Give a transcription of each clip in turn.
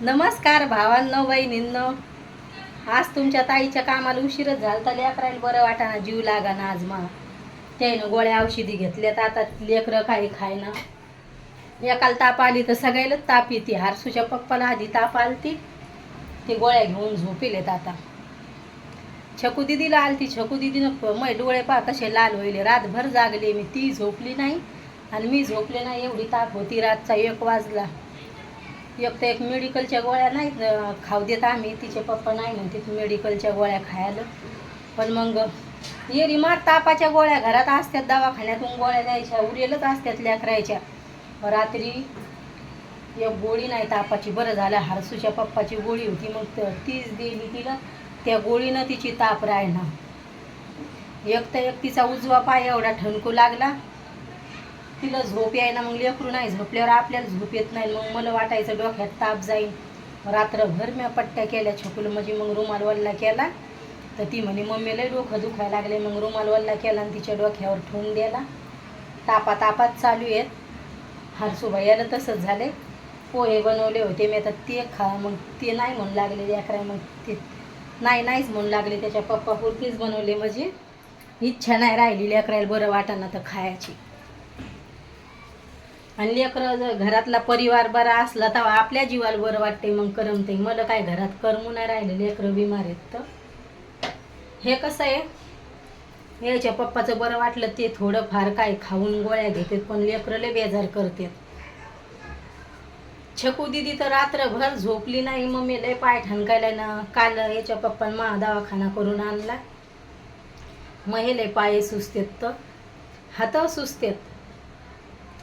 नमस्कार भावांनो बहिणींनो आज तुमच्या ताईच्या कामाला उशीरच झाला तर लेकरायला बरं वाटाना जीव लागाना आज मा. त्यानं गोळ्या औषधी घेतल्यात. आता लेकरं काही खायना. एकाला ताप आली तर सगळ्यालाच ताप येते. हारसूच्या पप्पाला आधी ताप आलती. ते गोळ्या घेऊन झोपिलेत आता. छकू दिदीला आलती. छकू दिदीनं मै डोळे पा कसे लाल होईल रातभर जागले. मी ती झोपली नाही आणि मी झोपले नाही. एवढी ताप होती रातचा एक वाजला. एक तर एक मेडिकलच्या गोळ्या नाही खाऊ देत आम्ही. तिचे पप्पा नाही म्हणते मेडिकलच्या गोळ्या खायला. पण मग येरी मार तापाच्या गोळ्या घरात असतात दवाखान्यातून गोळ्या द्यायच्या उरेलच असतात लेकरायच्या. रात्री एक गोळी नाही तापाची बरं झालं हरसूच्या पप्पाची गोळी होती. मग तीच दिली तिला त्या गोळीनं तिची ताप राहिना एक तर एक तिचा उजवा पाय एवढा ठणकू लागला तिला झोप यायना मग लेकरू नाही झोपल्यावर आपल्याला झोप येत नाही. मग मला वाटायचं डोक्यात ताप जाईल रात्रभर म्या पट्ट्या केल्या छकुलं म्हणजे मग रुमाल वल्ला केला. तर ती म्हणे मम्मीला डोकं दुखायला लागले. मग रुमाल वल्ला केला आणि तिच्या डोक्यावर ठेवून दिला. तापा तापात चालू आहेत हरसूबाईला तसंच झाले. पोहे बनवले होते मी आता ते खा. मग ते नाही म्हणू लागले अकरा मग ते नाही नाहीच म्हणू लागले. त्याच्या पप्पा पुरतीच बनवले म्हणजे इच्छा नाही राहिली लेकरायला बरं वाटाना तर खायची. आणि लेकरं जर घरातला परिवार बरा असला तर आपल्या जीवाला बरं वाटते मग करमते मला काय घरात करमू नाही राहिले लेकरं बिमार आहेत तर. हे कसं आहे? याच्या पप्पाचं बरं वाटलं ते थोडं फार काय खाऊन गोळ्या घेतात पण लेकरले बेजार करतात. छकू दिदी तर रात्रभर झोपली नाही मम्मी लय पाय ठणकायला ना. काल याच्या पप्पान मा दवाखाना करून आणला. मग हे लय पाय सुचतेत तर. हात सुचतेत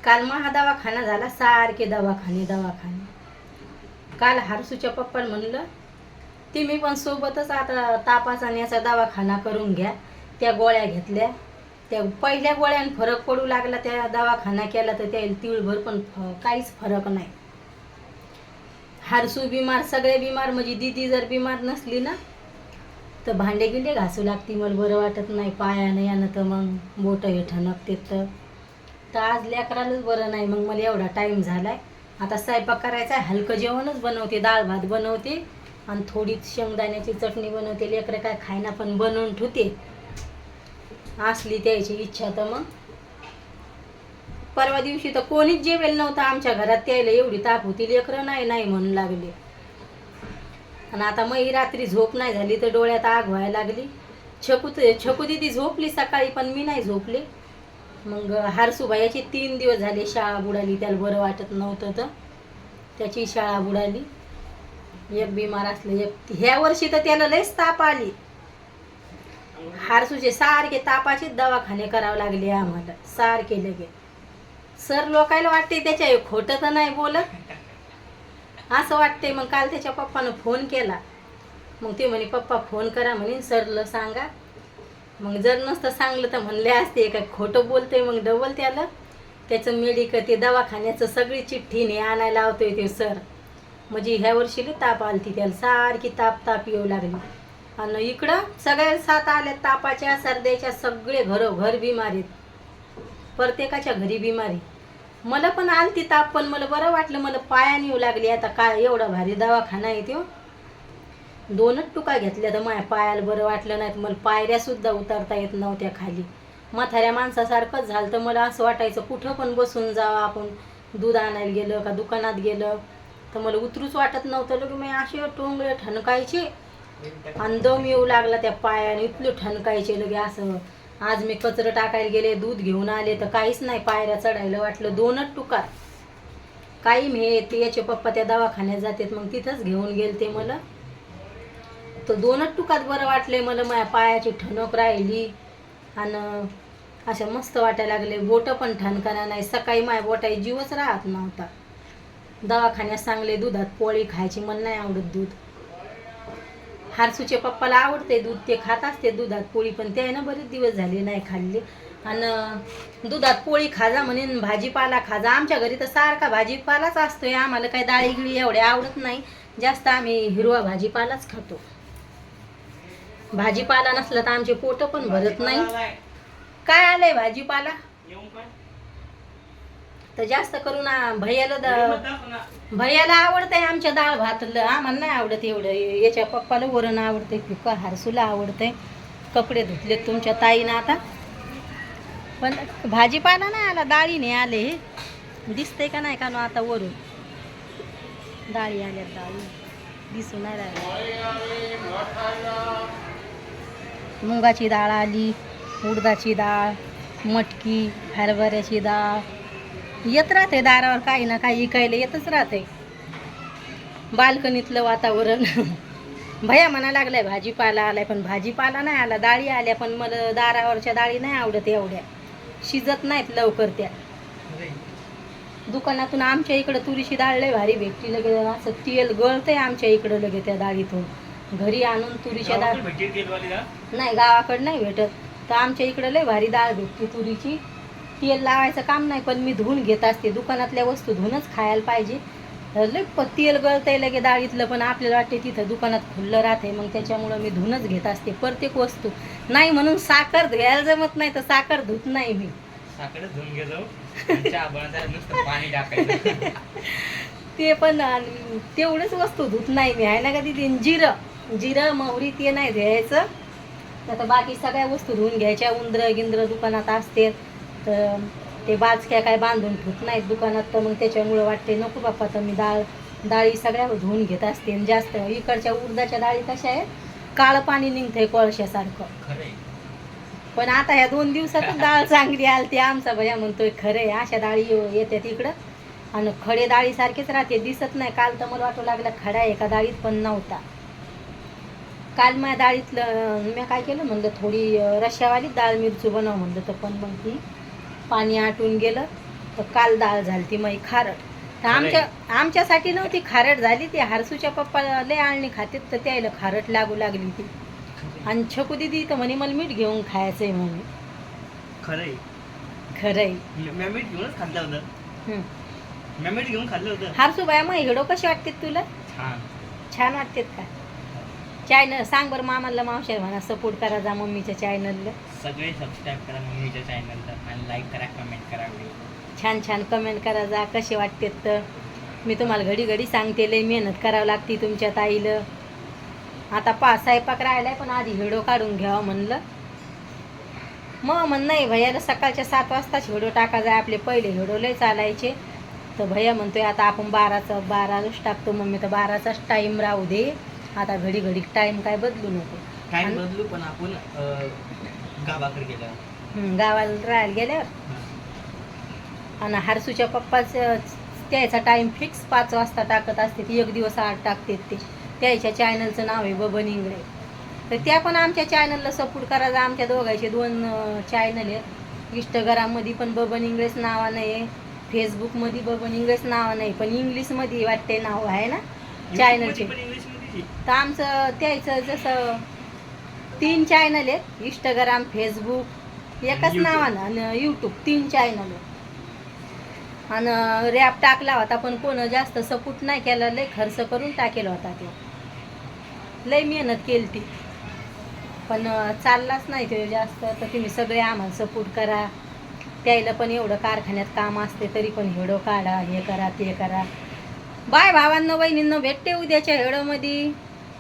काल महा दवाखाना झाला सारखे दवाखाने दवाखाने. काल हारसूच्या पप्पान म्हणलं तुम्ही पण सोबतच आता तापाचा आणि याचा दवाखाना करून घ्या. त्या गोळ्या घेतल्या. त्या पहिल्या गोळ्यानं फरक पडू लागला त्या दवाखाना केला तर त्या तिळभर पण फ- काहीच फरक नाही. हारसू बिमार सगळे बिमार म्हणजे दिदी जर बिमार नसली ना तर भांडे गिंडे घासू लागते मला बरं वाटत नाही पायानं यानं तर मग बोटं हे ठणकते तर. तर आज लेकरालाच बरं नाही. मग मला एवढा टाईम झालाय. आता स्वयंपाक करायचा आहे हलकं जेवणच बनवते. डाळ भात बनवते. आणि थोडी शेंगदाण्याची चटणी बनवते. लेकरं काय खायना पण बनवून ठेवते. असली त्याची इच्छा तर मग. परवा दिवशी तर कोणीच जेवेल नव्हतं आमच्या घरात. त्यायला एवढी ताप होती. लेकरं नाही नाही म्हणून लागले. आणि आता मग ही रात्री झोप नाही झाली तर डोळ्यात आग व्हायला लागली. छकू छकू दिदी झोपली सकाळी पण मी नाही झोपले. मग हारसूबाईची तीन दिवस झाले शाळा बुडाली त्याला बरं वाटत नव्हतं तर. त्याची शाळा बुडाली. एक बिमार असलं एक ह्या वर्षी तर त्याला लयच ताप आली. हारसूचे सारखे तापाचे दवाखाने करावे लागले आम्हाला सारखे लगे. सर लोकायला वाटते त्याच्या खोटं तर नाही बोलत. असं वाटते मग काल त्याच्या पप्पानं फोन केला. मग ते म्हणे पप्पा फोन करा म्हणे सरला सांगा. मग जर नसतं सांगलं तर म्हणले असते काय खोटं बोलते मग डबल त्याला त्याचं मेडिकल ते दवाखान्याचं सगळी चिठ्ठी ने आणायला लावतोय ते सर म्हणजे ह्या वर्षीला ताप आलती त्याला सारखी ताप ताप येऊ लागली. आणि इकडं सगळ्या साथ आल्या तापाच्या सर्द्याच्या सगळे घरोघर बिमारीत प्रत्येकाच्या घरी बिमारी मला पण आलती ताप पण मला बरं वाटलं मला पायाने येऊ लागली. आता काय एवढा भारी दवाखाना आहे तो दोनच टुका घेतल्या तर माझ्या पायाला बरं वाटलं नाही. मला पायऱ्यासुद्धा उतरता येत नव्हत्या खाली. म्हाताऱ्या माणसासारखंच झालं तर मला असं वाटायचं कुठं पण बसून जावं आपण. दूध आणायला गेलं का दुकानात गेलं तर मला उतरूच वाटत नव्हतं. लगे मी असे टोंगळे ठणकायचे. आणि दम येऊ लागला त्या पायाने इथलं ठणकायचे लगे असं. आज मी कचरं टाकायला गेले दूध घेऊन आले तर काहीच नाही पायऱ्या चढायला वाटलं. दोनच टुकार काही मी ते याचे पप्पा त्या दवाखान्यात जातात मग तिथंच घेऊन गेले ते मला. तर दोनच टुकात बरं वाटले मला माझ्या पायाची ठणक राहिली. आणि अशा मस्त वाटायला लागले. बोटं पण ठणकाना नाही. सकाळी माझ्या बोटाई जीवच राहत नव्हता. दवाखान्यात सांगले दुधात पोळी खायची मला नाही आवडत दूध. हारसूचे पप्पाला आवडते दूध. ते खात असते दुधात पोळी पण ते आहे ना बरेच दिवस झाले नाही खाल्ली. आणि दुधात पोळी खाजा म्हणेन भाजीपाला खाजा. आमच्या घरी तर सारखा भाजीपालाच असतोय. आम्हाला काही डाळी गिळी एवढ्या आवडत नाही. जास्त आम्ही हिरवा भाजीपालाच खातो. भाजीपाला नसला तर आमचे पोट पण भरत नाही. काय आलंय भाजीपाला? तर जास्त करून भैयाला द- भैयाला आवडतंय आमच्या डाळ भातलं आम्हाला नाही आवडत एवढं. याच्या पप्पाला वरण आवडतंय पिका हारसूला आवडतंय. कपडे धुतले तुमच्या ताईनं आता. पण भाजीपाला नाही आला डाळीने आले. हे दिसतंय का नाही का नो आता वरून? डाळी आल्या डाळी दिसून नाही राहिल्या मुगाची डाळ आली उडदाची डाळ मटकी हरभऱ्याची डाळ. येत राहते दारावर काही ना काही इकायला येतच राहते. बाल्कनीतलं वातावरण. भया म्हणा लागलाय भाजीपाला आलाय पण भाजीपाला नाही आला डाळी आल्या पण मला दारावरच्या डाळी नाही आवडत एवढ्या. शिजत नाहीत लवकर त्या. दुकानातून आमच्या इकडं तुरीची डाळ लय भारी भेटती लगे असं तेल गळतंय आमच्या इकडं लगे त्या डाळीतून. घरी आणून तुरीच्या डाळ नाही गावाकडं नाही भेटत. तर आमच्या इकडं लय भारी डाळ भेटते तुरीची. तेल लावायचं काम नाही पण मी धुवून घेत असते. दुकानातल्या वस्तू धुवूनच खायला पाहिजे. लय तेल गळतंय लगे डाळीतलं पण आपल्याला वाटते तिथं दुकानात खुल्लं राहते मग त्याच्यामुळं मी धुवूनच घेत असते. प्रत्येक वस्तू. नाही म्हणून साखर घ्यायला जमत नाही तर साखर धुत नाही मी. साखरच धुवून ते पण तेवढंच वस्तू धुत नाही मी. आहे ना का तिथे? जिरं. जिरं मोहरी ते नाही घ्यायचं आता बाकी सगळ्या वस्तू धुवून घ्यायच्या. उंदरं गिंद्र दुकानात असते तर ते बाचक्या काय बांधून ठेवत नाहीत दुकानात. तर मग त्याच्यामुळं वाटते नको बाप्पा तर मी डाळ डाळी सगळ्या धुवून घेत असते. जास्त इकडच्या उडदाच्या डाळी कशा आहेत काळं पाणी निघतंय कोळशासारखं. पण आता ह्या दोन दिवसातच डाळ चांगली आलती. आमचा भैया म्हणतोय खरे अशा डाळी येतात इकडं. आणि खडे डाळी सारखेच राहते दिसत नाही. काल तर मला वाटू लागला खडा एका डाळीत पण नव्हता. काल माझ्या डाळीतलं मी काय केलं म्हणलं थोडी रश्यावाली डाळ मिरची बनव म्हणलं. तर पण मग ती पाणी आटून गेलं. तर काल डाळ झाली ती मग खारट. तर आमच्या आमच्यासाठी नव्हती खारट झाली ती. हारसूच्या पप्पाला लय आळणी खातेत तर त्याला खारट लागू लागली ती. आणि छकू दिदी तर म्हणे मला मीठ घेऊन खायचंय म्हणे. खरंय. खरंय. मी मीठ घेऊनच खाल्लं होतं. मी मीठ घेऊन खाल्लं होतं. हारसूबाया मग हिडो कशी वाटते तुला? छान. छान वाटतेत का? चॅनल सांग बरं मामाला मावशा म्हणा सपोर्ट करा जा मम्मीच्या चॅनलला सगळे सबस्क्राईब करा मम्मीच्या चॅनलला आणि लाईक करा कमेंट करा. छान छान कमेंट करा जा कसे वाटतेत तर. मी तुम्हाला घडी घडी सांगते लय मेहनत करावं लागते तुमच्या ताईला. आता पा स्वयंपाक राहिलाय पण आधी व्हिडिओ काढून घ्यावं म्हणलं. मग म्हण नाही भैयाला सकाळच्या सात वाजताच व्हिडिओ टाका जाय आपले पहिले व्हिडिओ लय चालायचे. तर भैया म्हणतोय आता आपण बाराचा बाराच टाकतो मम्मी तर बाराचाच टाईम राहू दे. आता घडी घडी टाईम काय बदलू नको. टाइम आणि- बदलू पण आपण अं, गावाकडे हं, गावाला राहायला गेल्यावर. आणि हरसूच्या पप्पाचं त्याचा टाईम फिक्स पाच वाजता टाकत असते ती एक दिवस आठ टाकते ते. त्याच्या चॅनलचं नाव आहे बबन इंगळे. तर त्या पण आमच्या चॅनलला सपोर्ट करायचा आमच्या दोघांचे दोन चॅनल आहेत. इंस्टाग्राममध्ये पण बबन इंगळेच नावानं आहे. फेसबुकमध्ये बबन इंगळेच नावानं आहे. पण इंग्लिशमध्ये वाटते नाव आहे ना चॅनलचे तर आमचं त्याचं जसं तीन चॅनल आहेत. इंस्टाग्राम फेसबुक एकाच. नावानं आणि यूट्यूब तीन चॅनल आणि रॅप टाकला होता पण कोण जास्त सपोर्ट नाही केला. लय खर्च करून टाकेला होता ते. लय मेहनत केली ती. पण चाललाच नाही ते जास्त. तर तुम्ही सगळे आम्हाला सपोर्ट करा. त्याला पण एवढं कारखान्यात काम असते तरी पण हेडो काढा हे करा ते करा. बाय भावांनो बहिणींनो भेटते उद्याच्या हेडोमध्ये